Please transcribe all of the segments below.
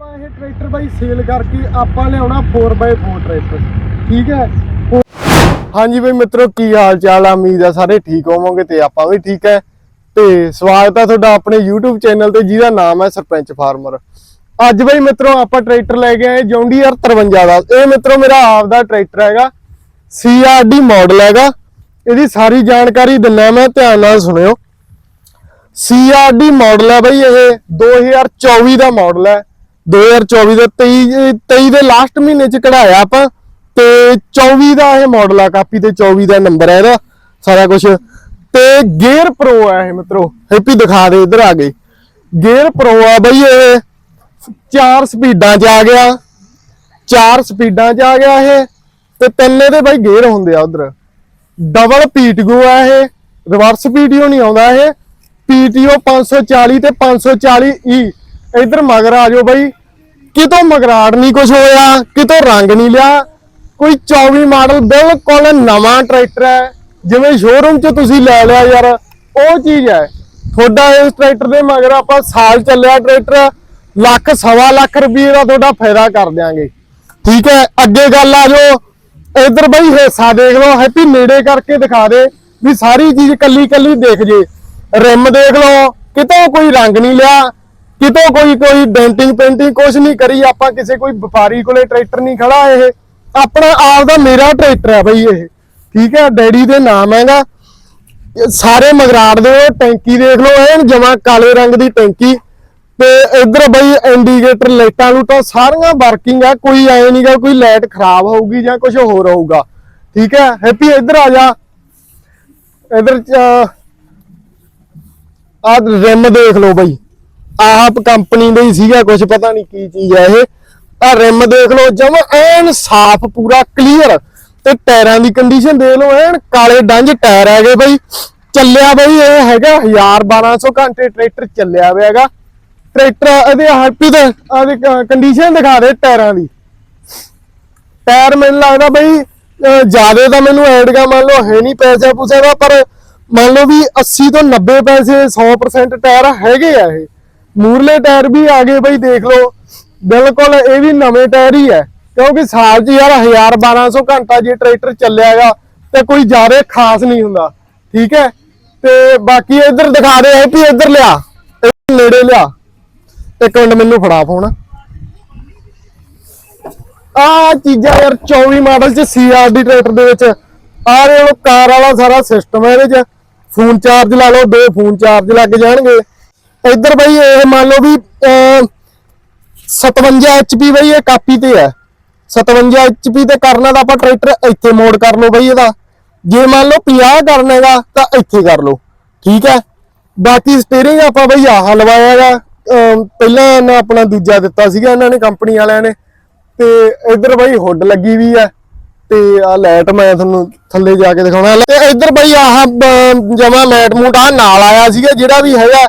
ਆਪਾਂ ਇਹ ਟਰੈਕਟਰ ਬਾਈ ਸੇਲ ਕਰਕੇ ਆਪਾਂ ਲਿਆਉਣਾ 4x4 ਟਰੈਕਟਰ ਠੀਕ ਹੈ? ਹਾਂਜੀ ਬਈ ਮਿੱਤਰੋ, ਕੀ ਹਾਲ ਚਾਲ ਆ? ਉਮੀਦ ਆ ਸਾਰੇ ਠੀਕ ਹੋਵੋਗੇ ਤੇ ਆਪਾਂ ਵੀ ਠੀਕ ਹੈ। ਤੇ ਸਵਾਗਤ ਆ ਤੁਹਾਡਾ ਆਪਣੇ YouTube ਚੈਨਲ ਤੇ, ਜਿਹਦਾ ਨਾਮ ਹੈ ਸਰਪੰਚ ਫਾਰਮਰ। ਅੱਜ ਬਈ ਮਿੱਤਰੋ, ਆਪਾਂ ਟਰੈਕਟਰ ਲੈ ਕੇ ਆਏ ਜੌਂਡੀਅਰ 53 ਦਾ। ਇਹ ਮਿੱਤਰੋ ਮੇਰਾ ਆਪ ਦਾ ਟਰੈਕਟਰ ਹੈਗਾ CRD ਮਾਡਲ ਹੈਗਾ। ਇਹਦੀ ਸਾਰੀ ਜਾਣਕਾਰੀ ਦਿੰਨਾ ਮੈਂ, ਧਿਆਨ ਨਾਲ ਸੁਣਿਓ। CRD ਮਾਡਲ ਹੈ ਬਈ, ਇਹ 2024 ਦਾ ਮਾਡਲ ਹੈ। 2024 ਦਾ 23 23 ਦੇ ਲਾਸਟ ਮਹੀਨੇ ਚ ਕਢਾਇਆ ਆਪਾਂ, ਤੇ 24 ਦਾ ਇਹ ਮਾਡਲ ਆ, ਕਾਪੀ ਤੇ 24 ਦਾ ਨੰਬਰ ਹੈ ਇਹਦਾ, ਸਾਰਾ ਕੁਝ ਤੇ ਗੇਅਰ ਪ੍ਰੋ ਆ ਇਹ ਮਿੱਤਰੋ ਹੈਪੀ ਦਿਖਾ ਦੇ ਇਧਰ ਆ ਗਏ ਗੇਅਰ ਪ੍ਰੋ ਆ ਬਈ ਇਹ, ਚਾਰ ਸਪੀਡਾਂ ਚ ਆ ਗਿਆ, ਚਾਰ ਸਪੀਡਾਂ ਚ ਆ ਗਿਆ ਇਹ, ਤੇ ਤਿੰਨ ਇਹਦੇ ਬਾਈ ਗੇਅਰ ਹੁੰਦੇ ਆ ਉਧਰ। ਡਬਲ ਪੀਟੀਓ ਆ ਇਹ ਰਿਵਰਸ ਪੀਟੀਓ ਨਹੀਂ ਆਉਂਦਾ ਇਹ ਪੀਟੀਓ 540 ਤੇ 540 ਈ ਇਧਰ ਮਗਰ ਆ ਜਾਓ ਬਾਈ ਕਿਤੋਂ ਮਗਰਾੜ ਨਹੀਂ ਕੁਝ ਹੋਇਆ, ਕਿਤੋਂ ਰੰਗ ਨਹੀਂ ਲਿਆ। ਕੋਈ 24 ਮਾਡਲ ਬਿਲਕੁਲ ਨਵਾਂ ਟਰੈਕਟਰ ਹੈ, ਜਿਵੇਂ ਸ਼ੋਰੂਮ 'ਚ ਤੁਸੀਂ ਲੈ ਲਿਆ ਯਾਰ, ਉਹ ਚੀਜ਼ ਹੈ। ਤੁਹਾਡਾ ਇਸ ਟਰੈਕਟਰ ਦੇ ਮਗਰ ਆਪਾਂ ਸਾਲ ਚੱਲਿਆ ਟਰੈਕਟਰ, ਲੱਖ ਸਵਾ ਲੱਖ ਰੁਪਏ ਦਾ ਤੁਹਾਡਾ ਫਾਇਦਾ ਕਰ ਦਿਆਂਗੇ। ਠੀਕ ਹੈ, ਅੱਗੇ ਗੱਲ ਆ ਜਾਓ। ਇਧਰ ਬਈ ਹਿੱਸਾ ਦੇਖ ਲਓ ਹੈਪੀ ਨੇੜੇ ਕਰਕੇ ਦਿਖਾ ਦੇ ਵੀ ਸਾਰੀ ਚੀਜ਼ ਕੱਲੀ ਕੱਲੀ ਦੇਖ ਜੇ। ਰਿਮ ਦੇਖ ਲਓ, ਕਿਤੋਂ ਕੋਈ ਰੰਗ ਨਹੀਂ ਲਿਆ। ਕਿਤੋਂ ਕੋਈ ਕੋਈ ਡੈਂਟਿੰਗ ਪੇਂਟਿੰਗ ਕੁਝ ਨਹੀਂ ਕਰੀ, ਆਪਾਂ ਕਿਸੇ ਕੋਈ ਵਪਾਰੀ ਕੋਲੇ ਟਰੈਕਟਰ ਨਹੀਂ ਖੜਾ ਇਹ। ਆਪਣਾ ਆਪ ਦਾ ਮੇਰਾ ਟਰੈਕਟਰ ਹੈ ਬਈ ਇਹ। ਠੀਕ ਹੈ, ਡੈਡੀ ਦੇ ਨਾਮ ਹੈਗਾ। ਸਾਰੇ ਮਗਰਾੜ ਦੇ ਟੈਂਕੀ ਦੇਖ ਲਓ ਐਨ ਜਮਾ ਕਾਲੇ ਰੰਗ ਦੀ ਟੈਂਕੀ। ਤੇ ਇਧਰ ਬਈ ਇੰਡੀਕੇਟਰ ਲਾਈਟਾਂ ਲੂਟਾਂ ਸਾਰੀਆਂ ਵਰਕਿੰਗ ਆ, ਕੋਈ ਐ ਨਹੀਂਗਾ ਕੋਈ ਲਾਈਟ ਖਰਾਬ ਹੋਊਗੀ ਜਾਂ ਕੁਝ ਹੋਰ ਹੋਊਗਾ। ਠੀਕ ਹੈ, ਹੈਪੀ ਇੱਧਰ ਆ ਜਾ। ਇਧਰ ਆ ਰਿਮ ਦੇਖ ਲਓ ਬਈ। ਆਪ ਕੰਪਨੀ ਦਾ ਹੀ ਸੀਗਾ ਕੁਝ ਪਤਾ ਨਹੀਂ ਕੀ ਚੀਜ਼ ਹੈ ਇਹ। ਆ ਰਿਮ ਦੇਖ ਲਓ, ਜਮ ਐਨ ਸਾਫ਼, ਪੂਰਾ ਕਲੀਅਰ ਤੇ ਟਾਇਰਾਂ ਦੀ ਕੰਡੀਸ਼ਨ ਦੇਖ ਲਓ, ਐਨ ਕਾਲੇ ਡੰਜ ਟਾਇਰ ਹੈਗੇ ਬਈ। ਚੱਲਿਆ ਬਈ, ਇਹ ਹੈਗਾ 1000 1200 ਘੰਟੇ ਟਰੈਕਟਰ ਚੱਲਿਆ ਹੋਇਆ ਹੈਗਾ। ਟਰੈਕਟਰ ਇਹਦੇ ਹੈਪੀ ਦੇ ਕੰਡੀਸ਼ਨ ਦਿਖਾ ਦੇ ਟਾਇਰਾਂ ਦੀ। ਟਾਇਰ ਮੈਨੂੰ ਲੱਗਦਾ ਬਈ ਜ਼ਿਆਦਾ ਤਾਂ ਮੈਨੂੰ ਐਡਗਾ ਮੰਨ ਲਓ, ਹੈ ਨਹੀਂ ਪੈਸੇ ਪੂਸੇ ਦਾ, ਪਰ ਮੰਨ ਲਓ ਵੀ 80 ਤੋਂ 90 ਪੈਸੇ 100% ਟਾਇਰ ਹੈਗੇ ਆ ਇਹ। ਮੂਰਲੇ ਟਾਇਰ ਵੀ ਆ ਗਏ ਬਈ, ਦੇਖ ਲਓ। ਬਿਲਕੁਲ ਇਹ ਵੀ ਨਵੇਂ ਟਾਇਰ ਹੀ ਹੈ, ਕਿਉਂਕਿ ਸਾਲ 'ਚ ਯਾਰ 1000 1200 ਘੰਟਾ ਜੇ ਟਰੈਕਟਰ ਚੱਲਿਆਗਾ ਤੇ ਕੋਈ ਜ਼ਿਆਦਾ ਖਾਸ ਨਹੀਂ ਹੁੰਦਾ। ਠੀਕ ਹੈ? ਤੇ ਬਾਕੀ ਇੱਧਰ ਦਿਖਾ ਦੇ ਹੈਪੀ ਇੱਧਰ ਲਿਆ ਨੇੜੇ ਲਿਆ। ਇੱਕ ਮਿੰਟ, ਮੈਨੂੰ ਫੜਾ ਫੋਨ। ਆ ਚੀਜ਼ਾਂ ਯਾਰ 24 ਮਾਡਲ ਚ ਸੀਆਰਡੀ ਟਰੈਕਟਰ ਦੇ ਵਿੱਚ। ਆ ਰਹੇ ਉਹ ਕਾਰ ਵਾਲਾ ਸਾਰਾ ਸਿਸਟਮ ਹੈ ਇਹਦੇ ਚ। ਫੋਨ ਚਾਰਜ ਲਾ ਲਓ, ਦੋ ਫੋਨ ਚਾਰਜ ਲੱਗ ਜਾਣਗੇ। ਇੱਧਰ ਬਈ ਇਹ ਮੰਨ ਲਓ ਵੀ ਅਹ, 57 HP ਬਈ ਇਹ ਕਾਪੀ ਤੇ ਹੈ। 57 HP ਤੇ ਕਰਨਾ ਤਾਂ ਆਪਾਂ ਟਰੈਕਟਰ ਇੱਥੇ ਮੋੜ ਕਰ ਲਓ ਬਈ ਇਹਦਾ। ਜੇ ਮੰਨ ਲਓ 50 ਕਰਨਾ ਹੈਗਾ ਤਾਂ ਇੱਥੇ ਕਰ ਲਓ। ਠੀਕ ਹੈ? ਬਾਕੀ ਸਟੀਅਰਿੰਗ ਆਪਾਂ ਬਈ ਆਹ ਲਵਾਇਆ ਹੈਗਾ। ਅਮ ਪਹਿਲਾਂ ਇਹਨਾਂ ਆਪਣਾ ਦੂਜਾ ਦਿੱਤਾ ਸੀਗਾ ਇਹਨਾਂ ਨੇ ਕੰਪਨੀ ਵਾਲਿਆਂ ਨੇ। ਤੇ ਇੱਧਰ ਬਈ ਹੁੱਡ ਲੱਗੀ ਵੀ ਹੈ। ਤੇ ਆ ਲਾਈਟ ਮੈਂ ਤੁਹਾਨੂੰ ਥੱਲੇ ਜਾ ਕੇ ਦਿਖਾਉਣਾ। ਤੇ ਇੱਧਰ ਬਈ ਆਹ ਜਮਾ ਮੈਟ ਮੂਟ ਆ ਨਾਲ ਆਇਆ ਸੀਗਾ ਜਿਹੜਾ ਵੀ ਹੈਗਾ।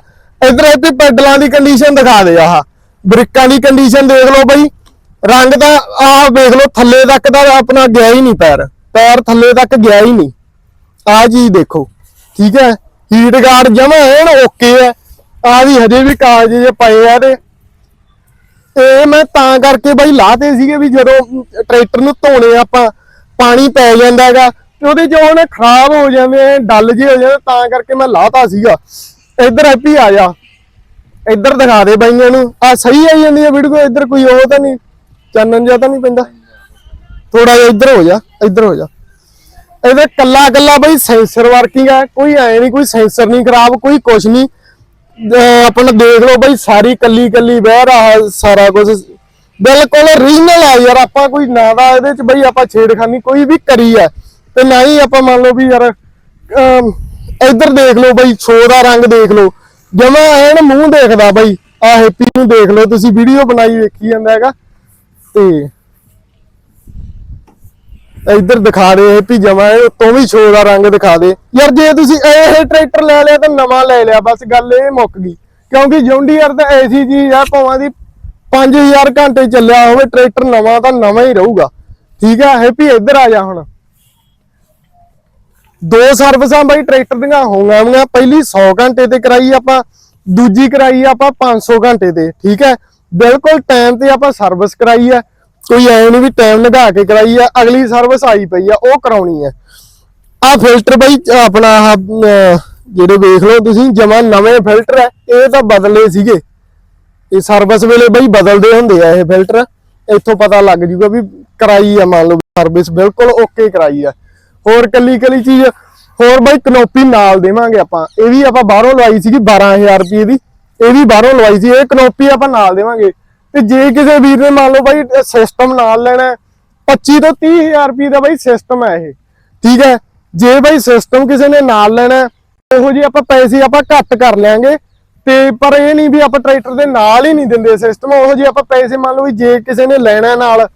ਇੱਧਰ ਇੱਥੇ ਪੈਡਲਾਂ ਦੀ ਕੰਡੀਸ਼ਨ ਦਿਖਾ ਦੇ ਆਹ। ਬ੍ਰਿਕਾਂ ਦੀ ਕੰਡੀਸ਼ਨ ਦੇਖ ਲਓ ਬਈ। ਰੰਗ ਦਾ ਆਹ ਵੇਖ ਲਓ, ਥੱਲੇ ਤੱਕ ਦਾ ਆਪਣਾ ਗਿਆ ਹੀ ਨਹੀਂ ਪੈਰ। ਪੈਰ ਥੱਲੇ ਤੱਕ ਗਿਆ ਹੀ ਨਹੀਂ। ਆ ਚੀਜ਼ ਦੇਖੋ। ਠੀਕ ਹੈ? ਹੀਟ ਗਾਰਡ ਜਮਾ ਐਨ ਓਕੇ ਹੈ। ਆ ਵੀ ਹਜੇ ਵੀ ਕਾਗਜ਼ ਜੇ ਪਏ ਆ ਤੇ। ਇਹ ਮੈਂ ਤਾਂ ਕਰਕੇ ਬਾਈ ਲਾਤੇ ਸੀਗੇ ਵੀ ਜਦੋਂ ਟਰੈਕਟਰ ਨੂੰ ਧੋਣੇ ਆਪਾਂ, ਪਾਣੀ ਪੈ ਜਾਂਦਾ ਹੈਗਾ, ਤੇ ਉਹਦੇ ਚ ਉਹਨੇ ਖਰਾਬ ਹੋ ਜਾਂਦੇ ਆ ਡੱਲ ਜੇ ਹੋ ਜਾਂਦੇ ਤਾਂ ਕਰਕੇ ਮੈਂ ਲਾਤਾ ਸੀਗਾ। ਇੱਧਰ ਹੈਪੀ ਆ ਜਾ। ਇੱਧਰ ਦਿਖਾ ਦੇ ਬਾਈਆਂ ਨੂੰ। ਆ ਸਹੀ ਆਈ ਜਾਂਦੀ ਹੈ ਵੀਡੀਓ ਇੱਧਰ ਕੋਈ ਉਹ ਤਾਂ ਨਹੀਂ ਚਾਨਣ ਜਿਹਾ ਤਾਂ ਨਹੀਂ ਪੈਂਦਾ। ਥੋੜਾ ਜਿਹਾ ਇੱਧਰ ਹੋ ਜਾ ਇੱਧਰ ਹੋ ਜਾ। ਇਹਦੇ ਕੱਲਾ ਕੱਲਾ ਬਈ ਸੈਂਸਰ ਵਰਕਿੰਗ ਹੈ ਕੋਈ ਐ ਨਹੀਂ ਕੋਈ ਸੈਂਸਰ ਨਹੀਂ ਖਰਾਬ ਕੋਈ ਕੁਛ ਨਹੀਂ। ਅਹ ਆਪਣਾ ਦੇਖ ਲਓ ਬਈ ਸਾਰੀ ਕੱਲੀ ਕੱਲੀ ਬਹਿ ਰਹਾ ਸਾਰਾ ਕੁਝ ਬਿਲਕੁਲ ਰੀਜਨਲ ਆ ਯਾਰ ਆਪਾਂ ਕੋਈ ਨਾ ਦਾ ਇਹਦੇ ਚ ਬਈ ਆਪਾਂ ਛੇੜਖਾਨੀ ਕੋਈ ਵੀ ਕਰੀ ਹੈ ਤੇ ਨਾ ਹੀ ਆਪਾਂ ਮੰਨ ਲਓ ਵੀ ਯਾਰ ਅਮ, ਇੱਧਰ ਦੇਖ ਲਓ ਬਈ ਛੋ ਦਾ ਰੰਗ ਦੇਖ ਲਓ। ਜਮਾ ਐਨ ਮੂੰਹ ਦੇਖਦਾ ਬਾਈ, ਆ ਹੈਪੀ ਨੂੰ ਦੇਖ ਲਓ, ਤੁਸੀਂ ਵੀਡੀਓ ਬਣਾਈ ਵੇਖੀ ਜਾਂਦਾ ਹੈਗਾ। ਤੇ ਇੱਧਰ ਦਿਖਾ ਦੇ ਹੈਪੀ ਜਮਾ, ਇਹ ਤੋਂ ਵੀ ਸ਼ੋ ਦਾ ਰੰਗ ਦਿਖਾ ਦੇ। ਯਾਰ ਜੇ ਤੁਸੀਂ ਇਹ ਟਰੈਕਟਰ ਲੈ ਲਿਆ ਤਾਂ ਨਵਾਂ ਲੈ ਲਿਆ, ਬਸ ਗੱਲ ਇਹ ਮੁੱਕ ਗਈ। ਕਿਉਂਕਿ ਜੌਂਡੀਅਰ ਤਾਂ ਐਸੀ ਚੀਜ਼ ਆ, ਭਾਵਾਂ ਦੀ 5000 ਘੰਟੇ ਚੱਲਿਆ ਹੋਵੇ, ਟਰੈਕਟਰ ਨਵਾਂ ਤਾਂ ਨਵਾਂ ਹੀ ਰਹੂਗਾ। ਠੀਕ ਆ, ਹੈਪੀ ਇੱਧਰ ਆ ਜਾ ਹੁਣ। ਦੋ ਸਰਵਿਸਾਂ ਬਾਈ ਟਰੈਕਟਰ ਦੀਆਂ ਹੋਈਆਂ ਪਹਿਲੀ 100 ਘੰਟੇ ਤੇ ਕਰਾਈ ਆਪਾਂ ਦੂਜੀ ਕਰਾਈ ਆਪਾਂ 500 ਘੰਟੇ ਤੇ ਠੀਕ ਹੈ? ਬਿਲਕੁਲ ਟਾਈਮ ਤੇ ਆਪਾਂ ਸਰਵਿਸ ਕਰਾਈ ਆ ਕੋਈ ਐ ਨਹੀਂ ਵੀ ਟਾਈਮ ਲਗਾ ਕੇ ਕਰਾਈ ਆ ਅਗਲੀ ਸਰਵਿਸ ਆਈ ਪਈ ਆ ਉਹ ਕਰਾਉਣੀ ਆ ਆ ਫਿਲਟਰ ਬਾਈ ਆਪਣਾ ਆਹ, ਜਿਹੜੇ ਵੇਖ ਲਓ ਤੁਸੀਂ ਜਮਾ ਨਵੇਂ ਫਿਲਟਰ ਆ ਇਹ ਤਾਂ ਬਦਲੇ ਸੀਗੇ। ਇਹ ਸਰਵਿਸ ਵੇਲੇ ਬਈ ਬਦਲਦੇ ਹੁੰਦੇ ਆ ਇਹ ਫਿਲਟਰ ਇੱਥੋਂ ਪਤਾ ਲੱਗ ਜੂਗਾ ਵੀ ਕਰਾਈ ਆ ਮੰਨ ਲਓ ਸਰਵਿਸ ਬਿਲਕੁਲ ਓਕੇ ਕਰਾਈ ਆ ਹੋਰ ਕੱਲੀ ਕੱਲੀ ਚੀਜ਼ ਹੋਰ ਬਾਈ ਕਨੋਪੀ ਨਾਲ ਦੇਵਾਂਗੇ ਆਪਾਂ। ਇਹ ਵੀ ਆਪਾਂ ਬਾਹਰੋਂ ਲਵਾਈ ਸੀਗੀ 12000 ਰੁਪਏ ਦੀ। ਇਹ ਵੀ ਬਾਹਰੋਂ ਲਵਾਈ ਸੀ ਇਹ ਕਨੋਪੀ ਆਪਾਂ ਨਾਲ ਦੇਵਾਂਗੇ। ਤੇ ਜੇ ਕਿਸੇ ਵੀਰ ਨੇ ਮੰਨ ਲਓ ਬਾਈ ਸਿਸਟਮ ਨਾਲ ਲੈਣਾ ਹੈ, 25 ਤੋਂ 30000 ਰੁਪਏ ਦਾ ਬਾਈ ਸਿਸਟਮ ਹੈ ਇਹ। ਠੀਕ ਹੈ? ਜੇ ਬਾਈ ਸਿਸਟਮ ਕਿਸੇ ਨੇ ਨਾਲ ਲੈਣਾ ਹੈ, ਉਹੋ ਜੀ ਆਪਾਂ ਪੈਸੇ ਆਪਾਂ ਘੱਟ ਕਰ ਲਿਆਂਗੇ। ਤੇ ਪਰ ਇਹ ਨਹੀਂ ਵੀ ਆਪਾਂ ਟਰੈਕਟਰ ਦੇ ਨਾਲ ਹੀ ਨਹੀਂ ਦਿੰਦੇ ਸਿਸਟਮ ਉਹੋ ਜੀ ਆਪਾਂ ਪੈਸੇ ਮੰਨ ਲਓ ਵੀ ਜੇ ਕਿਸੇ ਨੇ ਲੈਣਾ ਨਾਲ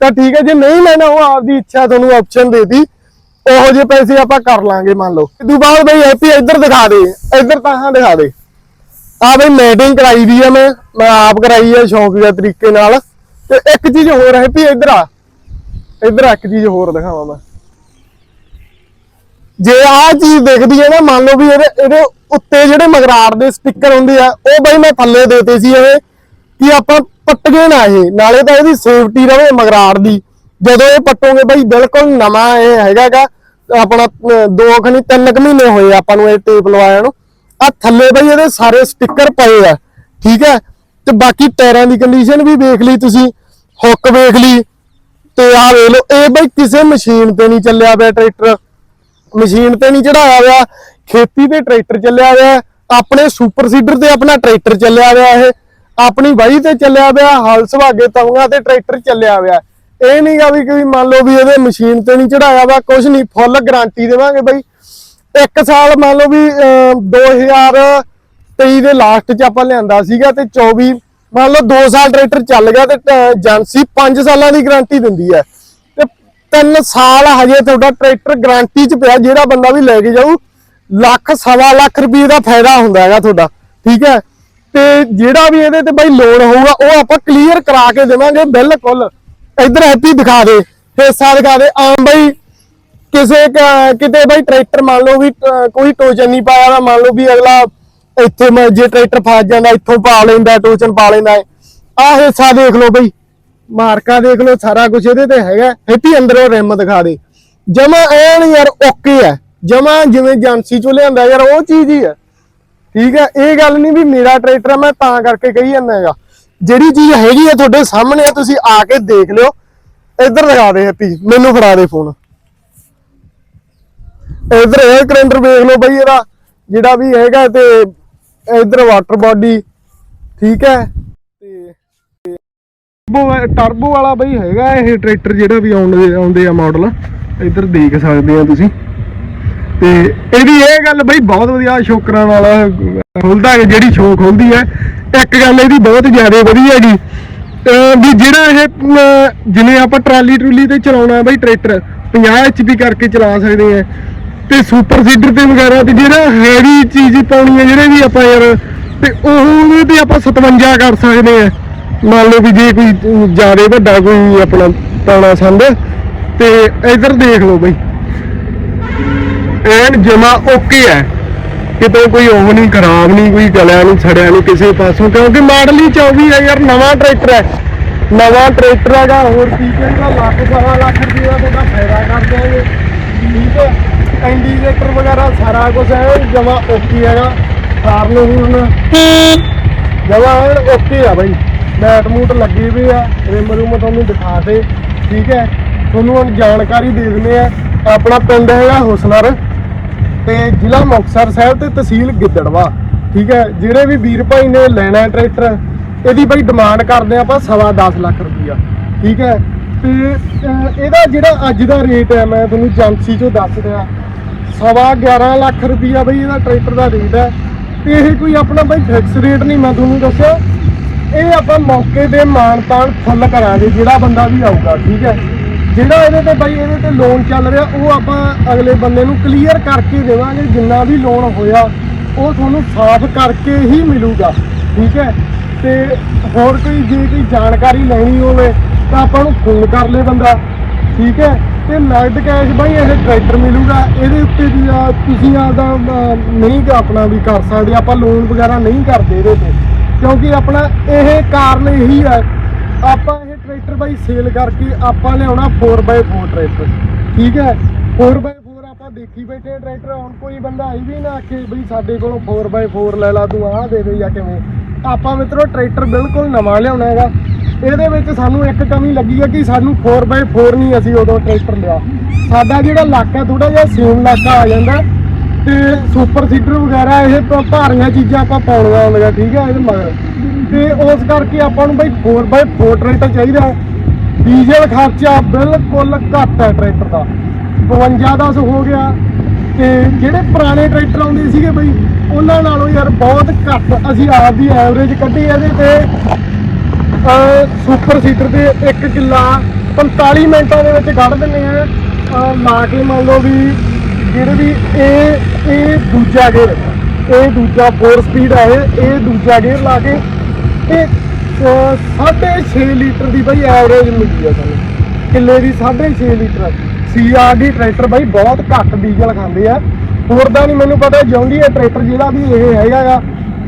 ਤਾਂ ਠੀਕ ਹੈ ਜੇ ਨਹੀਂ ਲੈਣਾ ਉਹ ਆਪਦੀ ਇੱਛਾ ਤੁਹਾਨੂੰ ਆਪਸ਼ਨ ਦੇਤੀ ਉਹੋ ਜਿਹੇ ਪੈਸੇ ਆਪਾਂ ਕਰ ਲਾਂਗੇ, ਮੰਨ ਲਓ। ਇਦੋਂ ਬਾਅਦ ਬਈ ਹੈਪੀ ਇੱਧਰ ਦਿਖਾ ਦੇ, ਇੱਧਰ ਤਾਂ ਹਾਂ ਦਿਖਾ ਦੇ। ਆ ਬਈ ਮੈਟਿੰਗ ਕਰਾਈ ਦੀ ਆ ਮੈਂ ਮੈਂ ਆਪ ਕਰਾਈ ਆ ਸ਼ੌਂਕ ਤਰੀਕੇ ਨਾਲ। ਤੇ ਇੱਕ ਚੀਜ਼ ਹੋਰ ਹੈ ਇੱਧਰ ਆ। ਇੱਧਰ ਇੱਕ ਚੀਜ਼ ਹੋਰ ਦਿਖਾਵਾਂ ਮੈਂ। ਜੇ ਆ ਚੀਜ਼ ਦਿਖਦੀ ਹੈ ਨਾ, ਮੰਨ ਲਓ ਵੀ ਇਹਦੇ ਇਹਦੇ ਉੱਤੇ ਜਿਹੜੇ ਮਗਰਾੜ ਦੇ ਸਟicker ਹੁੰਦੇ ਆ, ਉਹ ਬਈ ਮੈਂ ਥੱਲੇ ਦੇਤੇ ਸੀ ਇਹ, ਕਿ ਆਪਾਂ ਪੱਟਗੇ ਨਾ ਇਹ। ਨਾਲੇ ਤਾਂ ਇਹਦੀ ਸੇਫਟੀ ਰਵੇ ਮਗਰਾੜ ਦੀ। ਜਦੋਂ ਇਹ ਪੱਟੋਗੇ ਬਾਈ ਬਿਲਕੁਲ ਨਵਾਂ ਇਹ ਹੈਗਾਗਾ ਆਪਣਾ ਅਹ, ਦੋ ਖਣੀ ਤਿੰਨ ਕੁ ਮਹੀਨੇ ਹੋਏ ਆਪਾਂ ਨੂੰ ਇਹ ਟੇਪ ਲਵਾਇਆ ਨੂੰ। ਆ ਥੱਲੇ ਬਈ ਇਹਦੇ ਸਾਰੇ ਸਟicker ਪਏ ਆ ਠੀਕ ਹੈ? ਤੇ ਬਾਕੀ ਟਾਇਰਾਂ ਦੀ ਕੰਡੀਸ਼ਨ ਵੀ ਵੇਖ ਲਈ ਤੁਸੀਂ ਹੁੱਕ ਵੇਖ ਲਈ ਤੇ ਆਹ ਵੇਖ ਲਓ ਇਹ ਬਈ ਕਿਸੇ ਮਸ਼ੀਨ ਤੇ ਨਹੀਂ ਚੱਲਿਆ ਪਿਆ ਟਰੈਕਟਰ ਮਸ਼ੀਨ ਤੇ ਨਹੀਂ ਚੜਾਇਆ ਹੋਇਆ ਖੇਤੀ ਤੇ ਟਰੈਕਟਰ ਚੱਲਿਆ ਹੋਇਆ ਆਪਣੇ ਸੁਪਰ ਸੀਡਰ ਤੇ ਆਪਣਾ ਟਰੈਕਟਰ ਚੱਲਿਆ ਹੋਇਆ ਇਹ ਆਪਣੀ ਵਾਹੀ ਤੇ ਚੱਲਿਆ ਹੋਇਆ ਹਲ ਸੁਹਾਗੇ ਤਵੀਆਂ ਤੇ ਟਰੈਕਟਰ ਚੱਲਿਆ ਹੋਇਆ। ਇਹ ਨਹੀਂਗਾ ਵੀ ਕੋਈ ਮੰਨ ਲਓ ਵੀ ਇਹਦੇ ਮਸ਼ੀਨ ਤੇ ਨਹੀਂ ਚੜਾਇਆ ਵਾ ਕੁਝ ਨਹੀਂ ਫੁੱਲ ਗਾਰੰਟੀ ਦੇਵਾਂਗੇ ਬਈ। ਇੱਕ ਸਾਲ ਮੰਨ ਲਓ ਵੀ ਅਹ, 2023 ਦੇ ਲਾਸਟ ਚ ਆਪਾਂ ਲਿਆਂਦਾ ਸੀਗਾ ਤੇ 24 ਮੰਨ ਲਓ 2 ਸਾਲ ਟਰੈਕਟਰ ਚੱਲ ਗਿਆ ਤੇ ਅਹ, ਏਜੰਸੀ 5 ਸਾਲਾਂ ਦੀ ਗਾਰੰਟੀ ਦਿੰਦੀ ਹੈ। ਤੇ 3 ਸਾਲ ਹਜੇ ਤੁਹਾਡਾ ਟਰੈਕਟਰ ਗਾਰੰਟੀ ਚ ਪਿਆ ਜਿਹੜਾ ਬੰਦਾ ਵੀ ਲੈ ਕੇ ਜਾਊ ਲੱਖ ਸਵਾ ਲੱਖ ਰੁਪਏ ਦਾ ਫਾਇਦਾ ਹੁੰਦਾ ਹੈਗਾ ਤੁਹਾਡਾ ਠੀਕ ਹੈ? ਤੇ ਜਿਹੜਾ ਵੀ ਇਹਦੇ ਤੇ ਬਾਈ ਲੋਨ ਹੋਊਗਾ ਉਹ ਆਪਾਂ ਕਲੀਅਰ ਕਰਾ ਕੇ ਦੇਵਾਂਗੇ ਬਿਲਕੁਲ। ਇੱਧਰ ਹੈਪੀ ਦਿਖਾ ਦੇ ਹਿੱਸਾ ਦਿਖਾ ਦੇ। ਆਮ ਬਈ, ਕਿਸੇ ਕਿਤੇ ਬਈ ਟਰੈਕਟਰ ਮੰਨ ਲਓ ਵੀ ਕੋਈ ਟੋਚਨ ਨਹੀਂ ਪਾਇਆ ਵਾ ਮੰਨ ਲਓ ਵੀ ਅਗਲਾ ਇੱਥੇ ਮ- ਜੇ ਟਰੈਕਟਰ ਫਸ ਜਾਂਦਾ, ਇੱਥੋਂ ਪਾ ਲੈਂਦਾ, ਟੋਚਨ ਪਾ ਲੈਂਦਾ ਆਹ ਹਿੱਸਾ ਦੇਖ ਲਓ ਬਈ, ਮਾਰਕਾ ਦੇਖ ਲਓ, ਸਾਰਾ ਕੁਝ ਇਹਦੇ ਤੇ ਹੈਗਾ। ਹੈਪੀ ਅੰਦਰੋਂ ਰਿਮ ਦਿਖਾ ਦੇ। ਜਮਾ ਐਨ ਯਾਰ ਓਕੇ ਹੈ। ਜਮਾ ਜਿਵੇਂ ਜਾਂਸੀ ਚੋਂ ਲਿਆਂਦਾ ਯਾਰ, ਉਹ ਚੀਜ਼ ਹੀ ਹੈ। ਠੀਕ ਹੈ, ਇਹ ਗੱਲ ਨਹੀਂ ਵੀ ਮੇਰਾ ਟਰੈਕਟਰ ਆ, ਮੈਂ ਤਾਂ ਕਰਕੇ ਕਹੀ ਜਾਂਦਾ ਹੈਗਾ। ਜਿਹੜੀ ਚੀਜ਼ ਹੈਗੀ ਆ ਤੁਹਾਡੇ ਸਾਹਮਣੇ ਆ, ਤੁਸੀਂ ਆ ਕੇ ਦੇਖ ਲਿਓ। ਇੱਧਰ ਲਗਾ ਦੇ ਹੈਪੀ, ਮੈਨੂੰ ਫੜਾ ਦੇ ਫੋਨ ਇੱਧਰ 에ਅਰ ਕਰੰਟਰ ਵੇਖ ਲਓ ਬਈ ਇਹਦਾ, ਜਿਹੜਾ ਵੀ ਹੈਗਾ ਤੇ ਇੱਧਰ ਵਾਟਰ ਬਾਡੀ ਠੀਕ ਹੈ? ਤੇ ਟਰਬੋ ਟਰਬੋ ਵਾਲਾ ਬਈ ਹੈਗਾ ਇਹ ਟਰੈਕਟਰ ਜਿਹੜਾ ਵੀ ਆਉਂਦੇ ਆਉਂਦੇ ਆ ਮਾਡਲ ਇੱਧਰ ਦੇਖ ਸਕਦੇ ਆ ਤੁਸੀਂ। ਤੇ ਇਹਦੀ ਇਹ ਗੱਲ ਬਈ ਬਹੁਤ ਵਧੀਆ ਸ਼ੋਕਰਾਂ ਵਾਲਾ ਖੁੱਲਦਾ ਹੈ, ਜਿਹੜੀ ਸ਼ੋਕ ਹੁੰਦੀ ਹੈ। ਇੱਕ ਗੱਲ ਇਹਦੀ ਬਹੁਤ ਜ਼ਿਆਦਾ ਵਧੀਆ ਜੀ ਵੀ ਜਿਹੜਾ ਇਹ ਜਿਵੇਂ ਆਪਾਂ ਟਰਾਲੀ ਟਰੂਲੀ ਤੇ ਚਲਾਉਣਾ ਬਈ ਟਰੈਕਟਰ 50 ਐਚਪੀ ਕਰਕੇ ਚਲਾ ਸਕਦੇ ਆ ਤੇ ਸੁਪਰ ਸੀਡਰ ਤੇ ਵਗੈਰਾ ਤੇ ਜਿਹੜਾ ਹੈਵੀ ਚੀਜ਼ ਪਾਉਣੀ ਹੈ, ਜਿਹੜੇ ਵੀ ਆਪਾਂ ਯਾਰ, ਤੇ ਉਹ ਤੇ ਆਪਾਂ 57 ਕਰ ਸਕਦੇ ਆ ਮੰਨ ਲਓ ਵੀ ਜੇ ਕੋਈ ਜ਼ਿਆਦਾ ਵੱਡਾ ਕੋਈ ਆਪਣਾ ਪਾਉਣਾ ਸੰਦ, ਤੇ ਇੱਧਰ ਦੇਖ ਲਓ ਬਈ। ਐਨ ਜਮਾ ਓਕੇ ਹੈ ਕਿਤੇ ਕੋਈ ਉਹ ਨਹੀਂ, ਖਰਾਬ ਨਹੀਂ, ਕੋਈ ਗਲਿਆ ਨਹੀਂ, ਛੜਿਆ ਨਹੀਂ ਕਿਸੇ ਪਾਸੋਂ, ਕਿਉਂਕਿ ਮਾਡਲ ਹੀ 24 ਹੈ ਯਾਰ, ਨਵਾਂ ਟਰੈਕਟਰ ਹੈ ਨਵਾਂ ਟਰੈਕਟਰ ਹੈਗਾ, ਹੋਰ ਕੀ ਕਹਿੰਦਾ ਲੱਖ, ਸਵਾ ਲੱਖ ਰੁਪਏ ਦਾ ਤੁਹਾਡਾ ਫਾਇਦਾ ਕਰ ਦਿਆਂਗੇ ਠੀਕ ਹੈ ਇੰਡੀਕੇਟਰ ਵਗੈਰਾ ਸਾਰਾ ਕੁਝ ਹੈ ਜਮਾ ਓਕੇ ਹੈਗਾ। ਕਾਰਨ ਨੂੰ ਹੁਣ। ਜਮਾ ਓਕੇ ਆ ਬਾਈ। ਮੈਟ ਮੂਟ ਲੱਗੀ ਵੀ ਆ, ਰਿਮ ਰੂਮ ਤੁਹਾਨੂੰ ਦਿਖਾ ਦੇ। ਠੀਕ ਹੈ ਤੁਹਾਨੂੰ ਹੁਣ ਜਾਣਕਾਰੀ ਦੇ ਦਿੰਦੇ ਆ। ਆਪਣਾ ਪਿੰਡ ਹੈਗਾ ਹੁਸਨਰ। ਤੇ ਜ਼ਿਲ੍ਹਾ ਮੁਕਤਸਰ ਸਾਹਿਬ ਤੇ ਤਹਿਸੀਲ ਗਿੱਦੜਵਾ, ਠੀਕ ਹੈ, ਜਿਹੜੇ ਵੀ ਵੀਰ ਭਾਈ ਨੇ ਲੈਣਾ ਟਰੈਕਟਰ, ਇਹਦੀ ਬਈ ਡਿਮਾਂਡ ਕਰਦੇ ਆਪਾਂ ਸਵਾ 10 ਲੱਖ ਰੁਪਈਆ, ਠੀਕ ਹੈ, ਤੇ ਇਹਦਾ ਜਿਹੜਾ ਅੱਜ ਦਾ ਰੇਟ ਹੈ, ਮੈਂ ਤੁਹਾਨੂੰ ਏਜੰਸੀ ਚੋਂ ਦੱਸ ਰਿਹਾ, ਸਵਾ 11 ਲੱਖ ਰੁਪਈਆ ਬਈ ਇਹਦਾ ਟਰੈਕਟਰ ਦਾ ਰੇਟ ਹੈ ਤੇ ਇਹ ਕੋਈ ਆਪਣਾ ਬਈ ਫਿਕਸ ਰੇਟ ਨਹੀਂ, ਮੈਂ ਤੁਹਾਨੂੰ ਦੱਸਿਆ, ਇਹ ਆਪਾਂ ਮੌਕੇ ਤੇ ਮਾਨਤਾਨ ਫੁੱਲ ਕਰਾਂਗੇ, ਜਿਹੜਾ ਬੰਦਾ ਵੀ ਆਊਗਾ, ਠੀਕ ਹੈ ਜਿਹੜਾ ਇਹਦੇ ਤੇ ਬਾਈ ਇਹਦੇ ਤੇ ਲੋਨ ਚੱਲ ਰਿਹਾ, ਉਹ ਆਪਾਂ ਅਗਲੇ ਬੰਦੇ ਨੂੰ ਕਲੀਅਰ ਕਰਕੇ ਦੇਵਾਂਗੇ, ਜਿੰਨਾ ਵੀ ਲੋਨ ਹੋਇਆ, ਉਹ ਤੁਹਾਨੂੰ ਸਾਫ਼ ਕਰਕੇ ਹੀ ਮਿਲੂਗਾ, ਠੀਕ ਹੈ? ਤੇ ਹੋਰ ਕੋਈ, ਜੇ ਕੋਈ ਜਾਣਕਾਰੀ ਲੈਣੀ ਹੋਵੇ, ਤਾਂ ਆਪਾਂ ਨੂੰ ਫੋਨ ਕਰ ਲੇ ਬੰਦਾ, ਠੀਕ ਹੈ? ਤੇ ਨਗਦ ਕੈਸ਼ ਬਾਈ ਇਹ ਟਰੈਕਟਰ ਮਿਲੂਗਾ, ਇਹਦੇ ਉੱਤੇ ਵੀ ਆ, ਤੁਸੀਂ ਆਦਾ ਨਹੀਂ ਆਪਣਾ ਵੀ ਕਰ ਸਕਦੇ, ਆਪਾਂ ਲੋਨ ਵਗੈਰਾ ਨਹੀਂ ਕਰਦੇ ਇਹਦੇ ਤੇ, ਕਿਉਂਕਿ ਆਪਣਾ ਇਹ ਕਾਰਨ ਇਹੀ ਹੈ, ਆਪਾਂ ਟਰੈਕਟਰ ਬਾਈ ਸੇਲ ਕਰਕੇ ਆਪਾਂ ਲਿਆਉਣਾ 4x4 ਟਰੈਕਟਰ ਠੀਕ ਹੈ? 4x4 ਆਪਾਂ ਦੇਖੀ ਬੈਠੇ ਟਰੈਕਟਰ ਹੁਣ ਕੋਈ ਬੰਦਾ ਇਹ ਵੀ ਨਾ ਆਖੇ ਬਈ ਸਾਡੇ ਕੋਲੋਂ 4x4 ਲੈ ਲਾ, ਤੂੰ ਆਹ ਦੇ ਦੇ ਜਾਂ ਕਿਵੇਂ? ਆਪਾਂ ਮਿੱਤਰੋ ਟਰੈਕਟਰ ਬਿਲਕੁਲ ਨਵਾਂ ਲਿਆਉਣਾ ਹੈਗਾ। ਇਹਦੇ ਵਿੱਚ ਸਾਨੂੰ ਇੱਕ ਕਮੀ ਲੱਗੀ ਹੈ ਕਿ ਸਾਨੂੰ 4x4 ਨਹੀਂ ਅਸੀਂ ਉਦੋਂ ਟਰੈਕਟਰ ਲਿਆ। ਸਾਡਾ ਜਿਹੜਾ ਇਲਾਕਾ ਥੋੜਾ ਜਿਹਾ ਸੇਮ ਇਲਾਕਾ ਆ ਜਾਂਦਾ। ਤੇ ਸੁਪਰ ਸੀਡਰ ਵਗੈਰਾ, ਇਹ ਭਾਰੀਆਂ ਚੀਜ਼ਾਂ ਆਪਾਂ ਪਾਉਣੀਆਂ ਹੁੰਦੀਆਂ, ਠੀਕ ਹੈ? ਇਹਦੇ ਮਗਰ। ਤੇ ਉਸ ਕਰਕੇ ਆਪਾਂ ਨੂੰ ਬਈ 4x4 ਟਰੈਕਟਰ ਚਾਹੀਦਾ ਡੀਜ਼ਲ ਖਰਚਾ ਬਿਲਕੁਲ ਘੱਟ ਹੈ ਟਰੈਕਟਰ ਦਾ। 52 10 ਹੋ ਗਿਆ। ਤੇ ਜਿਹੜੇ ਪੁਰਾਣੇ ਟਰੈਕਟਰ ਆਉਂਦੇ ਸੀਗੇ ਬਈ, ਉਹਨਾਂ ਨਾਲੋਂ ਯਾਰ ਬਹੁਤ ਘੱਟ ਅਸੀਂ ਆਪ ਦੀ ਐਵਰੇਜ ਕੱਢੀ ਇਹਦੇ ਤੇ। ਸੁਪਰ ਸੀਟਰ ਤੇ 1 ਕਿੱਲਾ 45 ਮਿੰਟਾਂ ਦੇ ਵਿੱਚ ਕੱਢ ਦਿੰਦੇ ਆ ਅਹ ਲਾ ਕੇ ਮੰਨ ਲਓ ਵੀ ਜਿਹੜੇ ਵੀ ਇਹ ਇਹ ਦੂਜਾ ਗੇਅਰ ਇਹ ਦੂਜਾ 4 ਸਪੀਡ ਹੈ ਇਹ ਦੂਜਾ ਗੇਅਰ ਲਾ ਕੇ ਤੇ 6.5 ਲੀਟਰ ਦੀ ਬਾਈ ਐਵਰੇਜ ਮਿਲਦੀ ਆ ਸਾਨੂੰ। ਕਿੱਲੇ ਦੀ 6.5 ਲੀਟਰ ਸੀਆਰਡੀ ਟਰੈਕਟਰ ਬਾਈ ਬਹੁਤ ਘੱਟ ਡੀਜ਼ਲ ਖਾਂਦੇ ਆ। ਹੋਰ ਦਾ ਨਹੀਂ ਮੈਨੂੰ ਪਤਾ ਜੌਂਡੀ ਹੈ ਟਰੈਕਟਰ ਜਿਹੜਾ ਵੀ ਇਹ ਹੈਗਾ ਆ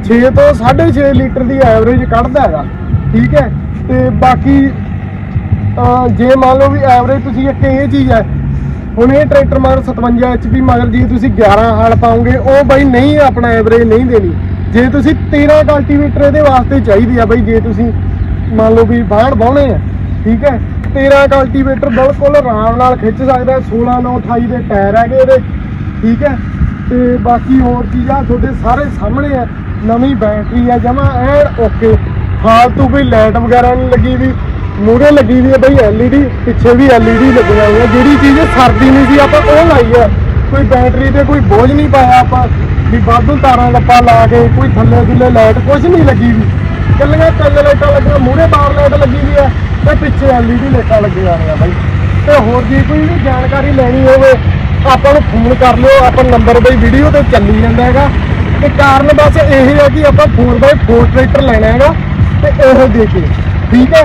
6 ਤੋਂ 6.5 ਲੀਟਰ ਦੀ ਐਵਰੇਜ ਕੱਢਦਾ ਹੈਗਾ। ਠੀਕ ਹੈ? ਤੇ ਬਾਕੀ ਜੇ ਮੰਨ ਲਓ ਵੀ ਐਵਰੇਜ ਤੁਸੀਂ ਇੱਕ ਇਹ ਚੀਜ਼ ਹੈ, ਹੁਣ ਇਹ ਟਰੈਕਟਰ ਮਗਰ 57 HP ਮਗਰ ਜੇ ਤੁਸੀਂ 11 ਹਾਲ ਪਾਉਂਗੇ ਉਹ ਬਾਈ ਨਹੀਂ ਆਪਣਾ ਐਵਰੇਜ ਨਹੀਂ ਦੇਣੀ। ਜੇ ਤੁਸੀਂ 13 ਕਲਟੀਵੇਟਰ ਇਹਦੇ ਵਾਸਤੇ ਚਾਹੀਦੀ ਆ ਬਈ, ਜੇ ਤੁਸੀਂ ਮੰਨ ਲਓ ਵੀ ਬਾਹਰ ਬਾਉਣੇ ਆ, ਠੀਕ ਹੈ 13 ਕਲਟੀਵੇਟਰ ਬਿਲਕੁਲ ਆਰਾਮ ਨਾਲ ਖਿੱਚ ਸਕਦਾ 16 9 28 ਦੇ ਟਾਇਰ ਹੈਗੇ ਇਹਦੇ, ਠੀਕ ਹੈ, ਤੇ ਬਾਕੀ ਹੋਰ ਚੀਜ਼ਾਂ ਤੁਹਾਡੇ ਸਾਰੇ ਸਾਹਮਣੇ ਆ, ਨਵੀਂ ਬੈਟਰੀ ਆ, ਜਮਾ ਐਨ ਓਕੇ ਫਾਲਤੂ ਕੋਈ ਲਾਈਟ ਵਗੈਰਾ ਨਹੀਂ ਲੱਗੀ ਵੀ, ਮੂਹਰੇ ਲੱਗੀ ਵੀ ਹੈ ਬਈ LED, ਪਿੱਛੇ ਵੀ LED ਲੱਗੀਆਂ ਹੋਈਆਂ, ਜਿਹੜੀ ਚੀਜ਼ ਸਰਦੀ ਨਹੀਂ ਸੀ, ਆਪਾਂ ਉਹ ਲਾਈ ਆ, ਕੋਈ ਬੈਟਰੀ ਤੇ ਕੋਈ ਬੋਝ ਨਹੀਂ ਪਾਇਆ ਆਪਾਂ ਵੀ ਵਾਧੂ ਤਾਰਾਂ ਲੱਪਾ ਲਾ ਕੇ ਕੋਈ ਥੱਲੇ ਥੱਲੇ ਲਾਈਟ ਕੁਝ ਨਹੀਂ ਲੱਗੀ ਵੀ। ਕੱਲੀਆਂ ਤਿੰਨ ਲਾਈਟਾਂ ਲੱਗੀਆਂ, ਮੂਹਰੇ ਬਾਹਰ ਲਾਈਟ ਲੱਗੀ ਵੀ ਆ ਤੇ ਪਿੱਛੇ LED ਲਾਈਟਾਂ ਲੱਗੀਆਂ ਹੋਈਆਂ ਬਾਈ। ਤੇ ਹੋਰ ਜੇ ਕੋਈ ਵੀ ਜਾਣਕਾਰੀ ਲੈਣੀ ਹੋਵੇ, ਆਪਾਂ ਨੂੰ ਫੋਨ ਕਰ ਲਿਓ, ਆਪਾਂ ਨੰਬਰ ਬਈ ਵੀਡੀਓ ਤੇ ਚੱਲੀ ਜਾਂਦਾ ਹੈਗਾ। ਤੇ ਕਾਰਨ ਬਸ ਇਹ ਹੈ ਕਿ ਆਪਾਂ 4x4 ਟਰੈਕਟਰ ਲੈਣਾ ਹੈਗਾ ਤੇ ਇਹ ਦੇ ਕੇ ਠੀਕ ਹੈ?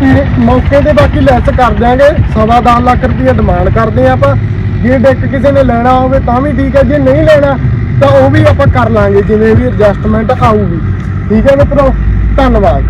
ਤੇ ਮੌਕੇ ਤੇ ਬਾਕੀ ਲੈਸ ਕਰ ਦਿਆਂਗੇ, ਸਵਾ ਦਸ ਲੱਖ ਰੁਪਏ ਡਿਮਾਂਡ ਕਰਦੇ ਆ ਆਪਾਂ। ਜੇ ਡੈਕ ਕਿਸੇ ਨੇ ਲੈਣਾ ਹੋਵੇ ਤਾਂ ਵੀ ਠੀਕ ਹੈ, ਜੇ ਨਹੀਂ ਲੈਣਾ ਤਾਂ ਉਹ ਵੀ ਆਪਾਂ ਕਰ ਲਾਂਗੇ ਜਿਵੇਂ ਵੀ ਐਡਜਸਟਮੈਂਟ ਆਊਗੀ। ਠੀਕ ਹੈ ਮਿੱਤਰੋ ਧੰਨਵਾਦ।